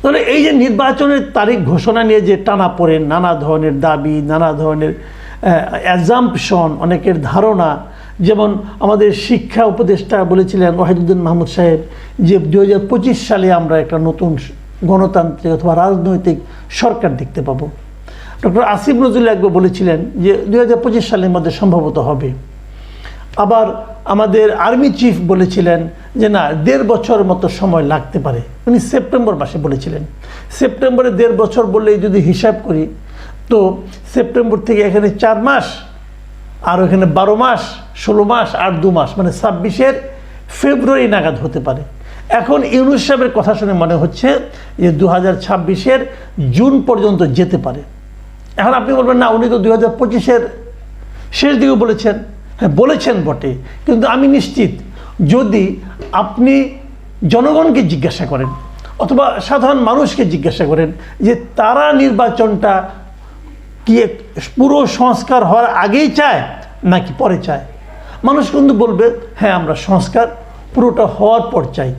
তাহলে এই যে নির্বাচনের তারিখ ঘোষণা নিয়ে যে টানা পড়েন নানা ধরনের দাবি, নানা ধরনের অ্যাজাম্পশন অনেকের ধারণা, যেমন আমাদের শিক্ষা উপদেষ্টা বলেছিলেন ওয়াহিদুদ্দিন মাহমুদ সাহেব যে দু হাজার পঁচিশ সালে আমরা একটা নতুন গণতান্ত্রিক অথবা রাজনৈতিক সরকার দেখতে পাবো। ডক্টর আসিফ নজরুল একবার বলেছিলেন যে দু সালের মধ্যে সম্ভবত হবে। আবার আমাদের আর্মি চিফ বলেছিলেন যে না, দেড় বছর মতো সময় লাগতে পারে। উনি সেপ্টেম্বর মাসে বলেছিলেন। সেপ্টেম্বরে দেড় বছর বললেই যদি হিসাব করি, তো সেপ্টেম্বর থেকে এখানে চার মাস, আর ওখানে বারো মাস, ষোলো মাস, আর দু মাস মানে ছাব্বিশের ফেব্রুয়ারি নাগাদ হতে পারে। এখন ইউনুস সাহেবের কথা শুনে মনে হচ্ছে যে দু হাজার ছাব্বিশের জুন পর্যন্ত যেতে পারে। এখন আপনি বলবেন, না, উনি তো দু হাজার পঁচিশের শেষ দিকে বলেছেন। হ্যাঁ বলেছেন বটে। কিন্তু আমি নিশ্চিত যদি আপনি জনগণকে জিজ্ঞাসা করেন অথবা সাধারণ মানুষকে জিজ্ঞাসা করেন যে তারা নির্বাচনটা কি পুরো সংস্কার হওয়ার আগেই চায় নাকি পরে চায়? মানুষ কিন্তু বলবে হ্যাঁ আমরা সংস্কার পুরোটা হওয়ার পর চাই।